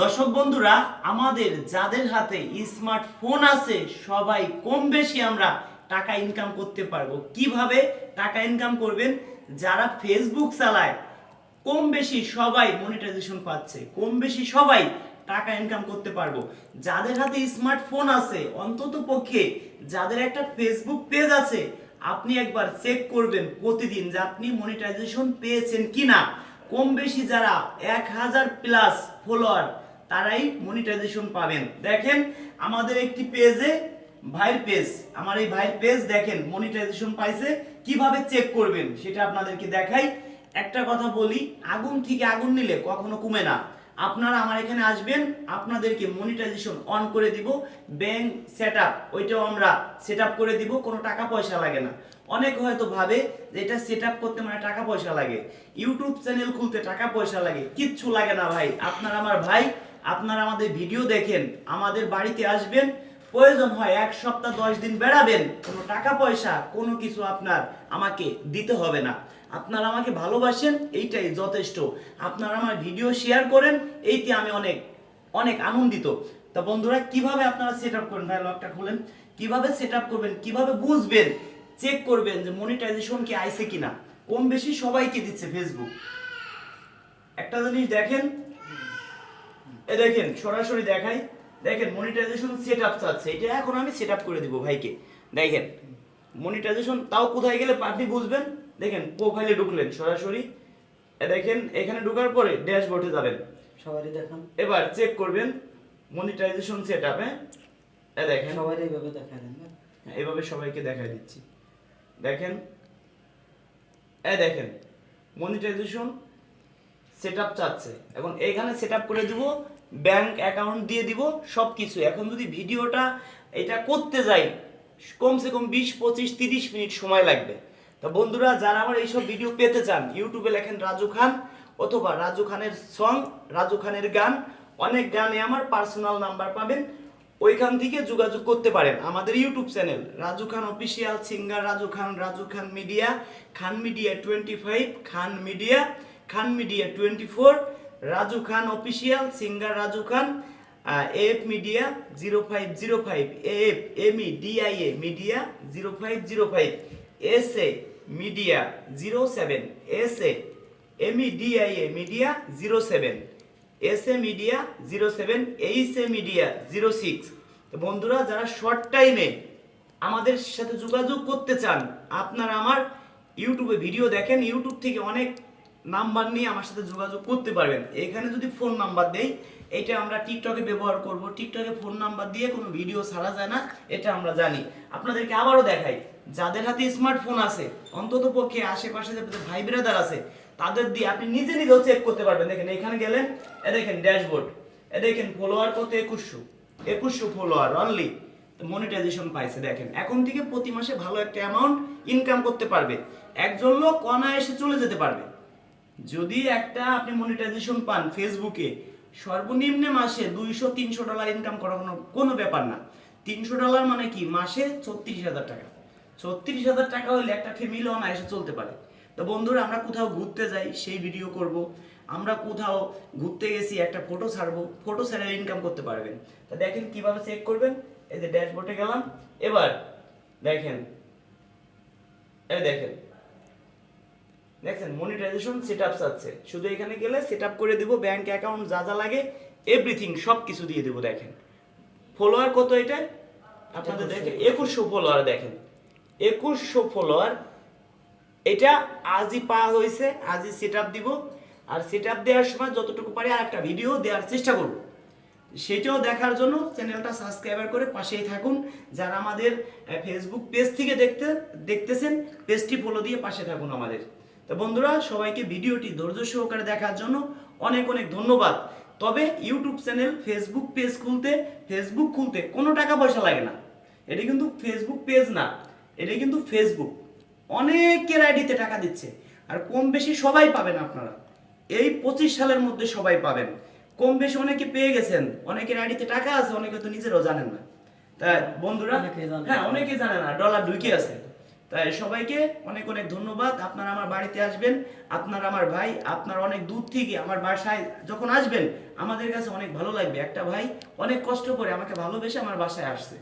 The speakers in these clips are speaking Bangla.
দর্শক বন্ধুরা, আমাদের যাদের হাতে স্মার্টফোন আছে, সবাই কম বেশি আমরা টাকা ইনকাম করতে পারব। কীভাবে টাকা ইনকাম করবেন? যারা ফেসবুক চালায়, কম বেশি সবাই মনিটাইজেশন পাচ্ছে। কম বেশি সবাই টাকা ইনকাম করতে পারব। যাদের হাতে স্মার্টফোন আছে, অন্তত পক্ষে যাদের একটা ফেসবুক পেজ আছে, আপনি একবার চেক করবেন প্রতিদিন যে আপনি মনিটাইজেশন পেয়েছেন কিনা। কম বেশি যারা এক হাজার প্লাস ফলোয়ার তারাই মনিটাইজেশন পাবেন। দেখেন, আমাদের একটি পেজে ভাইয়ের পেজ আমার এই ভাইয়ের পেজ দেখেন মনিটাইজেশন পাইছে, কীভাবে চেক করবেন সেটা আপনাদেরকে দেখাই। একটা কথা বলি, আগুন থেকে আগুন নিলে কখনো কমে না। আপনারা আমার এখানে আসবেন, আপনাদেরকে মনিটাইজেশন অন করে দিব ব্যাংক সেট আপ ওইটাও আমরা সেট আপ করে দিব, কোনো টাকা পয়সা লাগে না। অনেক হয়তো ভাবে যে এটা সেট আপ করতে মানে টাকা পয়সা লাগে। ইউটিউব চ্যানেল খুলতে টাকা পয়সা লাগে, কিচ্ছু লাগে না ভাই। আপনারা আমার ভাই আপনারা আমাদের ভিডিও দেখেন, আমাদের বাড়িতে আসবেন, প্রয়োজন হয় এক সপ্তাহ, দশ দিন বেড়াবেন, কোনো টাকা পয়সা, কোনো কিছু আপনার আমাকে দিতে হবে না। আপনারা আমাকে ভালোবাসেন, এইটাই যথেষ্ট। আপনারা আমার ভিডিও শেয়ার করেন, এইতে আমি অনেক অনেক আনন্দিত। তা বন্ধুরা, কীভাবে আপনারা সেট আপ করেন? ভাই খুলেন। কীভাবে সেট আপ করবেন? কীভাবে বুঝবেন? চেক করবেন যে মনিটাইজেশন কি আইছে কিনা। কম বেশি সবাইকে দিচ্ছে ফেসবুক একটা জিনিস দেখেন এ দেখেন সরাসরি দেখাই। দেখেন মনিটাইজেশন সেট আপ চাচ্ছে। এটা এখন আমি সেট আপ করে দিব ভাইকে। দেখেন মনিটাইজেশন তাও কোথায় গেলে আপনি বুঝবেন? দেখেন প্রোফাইলে ঢুকলেন সরাসরি। দেখেন এখানে ঢোকার পরে ড্যাশবোর্ডে যাবেন। সবারই দেখান। এবার চেক করবেন মনিটাইজেশন সেট আপে দেখেন। সবারই এইভাবে দেখা দেন না এভাবে সবাইকে দেখাই দিচ্ছি। দেখেন। এ দেখেন মনিটাইজেশন সেট আপ চাচ্ছে। এখন এখানে সেট আপ করে দিব ব্যাংক অ্যাকাউন্ট দিয়ে দিব সব কিছু এখন যদি ভিডিওটা এটা করতে যাই, কমসে কম বিশ, পঁচিশ, তিরিশ মিনিট সময় লাগবে। তো বন্ধুরা, যারা আমার এইসব ভিডিও পেতে চান, ইউটিউবে লেখেন রাজু খান অথবা রাজু খানের সং রাজু খানের গান, অনেক গানে আমার পার্সোনাল নাম্বার পাবেন। ওইখান থেকে যোগাযোগ করতে পারেন। আমাদের YouTube channel, Raju Khan official singer Raju Khan Raju Khan media Khan media twenty five Khan media Khan media twenty four Raju Khan official, singer Raju Khan F media zero five zero five F M E D I A media zero five zero five S A media zero seven S A M E D I A media zero seven S A media zero seven H A media zero six বন্ধুরা, যারা শর্ট টাইমে আমাদের সাথে যোগাযোগ করতে চান, আপনারা আমার ইউটিউবে ভিডিও দেখেন। ইউটিউব থেকে অনেক নাম্বার নিয়ে আমার সাথে যোগাযোগ করতে পারবেন। এখানে যদি ফোন নাম্বার দেই, এটা আমরা টিকটকে ব্যবহার করব। টিকটকে ফোন নাম্বার দিয়ে কোনো ভিডিও ছাড়া যায় না, এটা আমরা জানি। আপনাদেরকে আবারও দেখাই, যাদের হাতে স্মার্টফোন আছে, অন্তত পক্ষে আশেপাশে যে ভাই ব্রাদার আছে, তাদের দিয়ে আপনি নিজে নিজেও চেক করতে পারবেন। দেখেন, এখানে গেলেন, এ দেখেন ড্যাশবোর্ড এ দেখেন ফলোয়ার কত? একুশশো। একুশশো ফলোয়ার অনলি মনিটাইজেশন পাইছে, দেখেন। এখন থেকে প্রতি মাসে ভালো একটা অ্যামাউন্ট ইনকাম করতে পারবে। একজন লোক অনায়াসে চলে যেতে পারবে। যদি একটা আপনি মনিটাইজেশন পান ফেসবুকে সর্বনিম্ন মাসে দুইশো, তিনশো ডলার ইনকাম করা কোনো কোনো ব্যাপার না। তিনশো ডলার মানে কি? মাসে ছত্রিশ হাজার টাকা। ছত্রিশ হাজার টাকা হলে একটা ফ্যামিলি অনায়াসে চলতে পারে। তো বন্ধুরা, আমরা কোথাও ঘুরতে যাই, সেই ভিডিও করব। আমরা কোথাও ঘুরতে গেছি, একটা ফটো ছাড়বো ফটো ছাড়া ইনকাম করতে পারবেন। তা দেখেন কীভাবে চেক করবেন। এই যে ড্যাশবোর্ডে গেলাম। এবার দেখেন, এই দেখেন। দেখছেন মনিটাইজেশন সেট আপ আছে। শুধু এখানে গেলে সেট আপ করে দেবো ব্যাংক অ্যাকাউন্ট যা যা লাগে এভরিথিং সব কিছু দিয়ে দেবো, দেখেন। ফলোয়ার কত এটা? আপনাদের দেখেন, একুশশো ফলোয়ার দেখেন। একুশশো ফলোয়ার এটা আজই পাওয়া হয়েছে, আজই সেট আপ দিব। আর সেট আপ দেওয়ার সময় যতটুকু পারি আর একটা ভিডিও দেওয়ার চেষ্টা করব। সেটাও দেখার জন্য চ্যানেলটা সাবস্ক্রাইবার করে পাশেই থাকুন। যারা আমাদের ফেসবুক পেজ থেকে দেখতে, দেখতেছেন পেজটি ফলো দিয়ে পাশে থাকুন আমাদের। তো বন্ধুরা সবাইকে ভিডিওটি ধৈর্য সহকারে দেখার জন্য অনেক অনেক ধন্যবাদ। তবে ইউটিউব চ্যানেল ফেসবুক পেজ খুলতে ফেসবুক খুলতে কোনো টাকা পয়সা লাগে না। এটা কিন্তু ফেসবুক পেজ না এটা কিন্তু ফেসবুক অনেকের আইডিতে টাকা দিচ্ছে আর কম বেশি সবাই পাবেন আপনারা। এই পঁচিশ সালের মধ্যে সবাই পাবেন। কম বেশি অনেকে পেয়ে গেছেন অনেকের আইডিতে টাকা আছে অনেকে তো নিজেরাও জানেন না। তা বন্ধুরা। হ্যাঁ অনেকে জানে না ডলার ঢুকে আছে। তাই সবাইকে অনেক অনেক ধন্যবাদ। আপনারা আমার বাড়িতে আসবেন, আপনার আমার ভাই, আপনার অনেক দূর থেকে আমার বাসায় যখন আসবেন, আমাদের কাছে অনেক ভালো লাগবে। একটা ভাই অনেক কষ্ট করে আমাকে ভালোবেসে আমার বাসায় আসছে।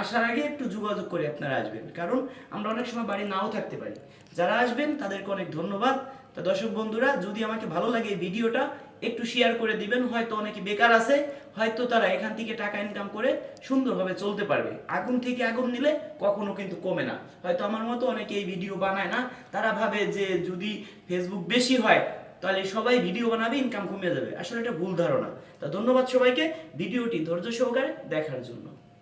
আসার আগে একটু যোগাযোগ করে আপনারা আসবেন, কারণ আমরা অনেক সময় বাড়ি নাও থাকতে পারি। যারা আসবেন তাদেরকে অনেক ধন্যবাদ। তা দর্শক বন্ধুরা, যদি আমাকে ভালো লাগে এই ভিডিওটা একটু শেয়ার করে দিবেন, হয়তো অনেকে বেকার আছে, হয়তো তারা এখান থেকে টাকা ইনকাম করে সুন্দরভাবে চলতে পারবে। আগুন থেকে আগুন নিলে কখনো কিন্তু কমে না। হয়তো আমার মতো অনেকে এই ভিডিও বানায় না, তারা ভাবে যে যদি ফেসবুক বেশি হয়, তাহলে সবাই ভিডিও বানাবে ইনকাম কমে যাবে। আসলে এটা ভুল ধারণা। তা ধন্যবাদ সবাইকে ভিডিওটি ধৈর্য সহকারে দেখার জন্য।